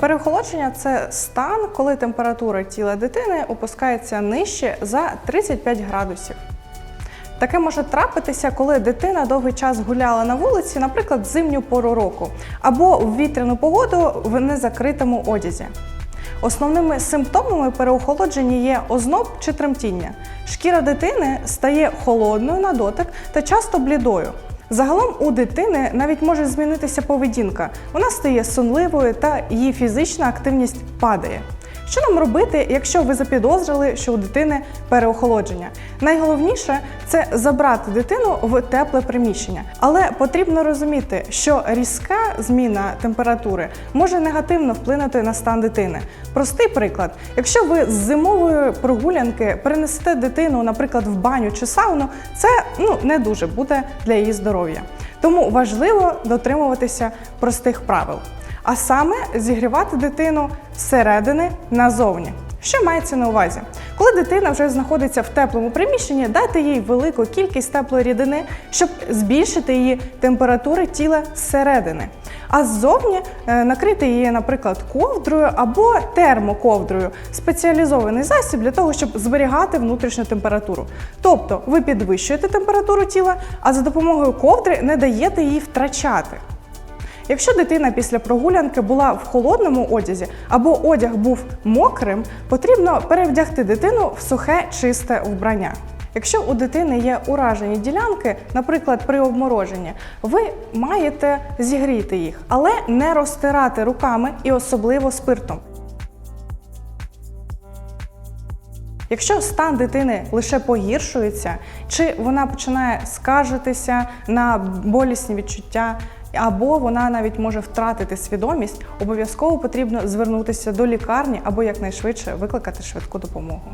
Переохолодження це стан, коли температура тіла дитини опускається нижче за 35 градусів. Таке може трапитися, коли дитина довгий час гуляла на вулиці, наприклад, в зимню пору року, або в вітряну погоду в незакритому одязі. Основними симптомами переохолодження є озноб чи тремтіння. Шкіра дитини стає холодною на дотик та часто блідою. Загалом у дитини навіть може змінитися поведінка. Вона стає сонливою та її фізична активність падає. Що нам робити, якщо ви запідозрили, що у дитини переохолодження? Найголовніше це забрати дитину в тепле приміщення. Але потрібно розуміти, що різка зміна температури може негативно вплинути на стан дитини. Простий приклад: якщо ви з зимової прогулянки перенесете дитину, наприклад, в баню чи сауну, це ну не дуже буде для її здоров'я. Тому важливо дотримуватися простих правил а саме зігрівати дитину зсередини назовні. Що мається на увазі? Коли дитина вже знаходиться в теплому приміщенні, дайте їй велику кількість теплої рідини, щоб збільшити її температури тіла зсередини. А ззовні е, накрити її, наприклад, ковдрою або термоковдрою спеціалізований засіб для того, щоб зберігати внутрішню температуру. Тобто ви підвищуєте температуру тіла, а за допомогою ковдри не даєте її втрачати. Якщо дитина після прогулянки була в холодному одязі або одяг був мокрим, потрібно перевдягти дитину в сухе чисте вбрання. Якщо у дитини є уражені ділянки, наприклад, при обмороженні, ви маєте зігріти їх, але не розтирати руками і особливо спиртом. Якщо стан дитини лише погіршується, чи вона починає скаржитися на болісні відчуття, або вона навіть може втратити свідомість, обов'язково потрібно звернутися до лікарні або якнайшвидше викликати швидку допомогу.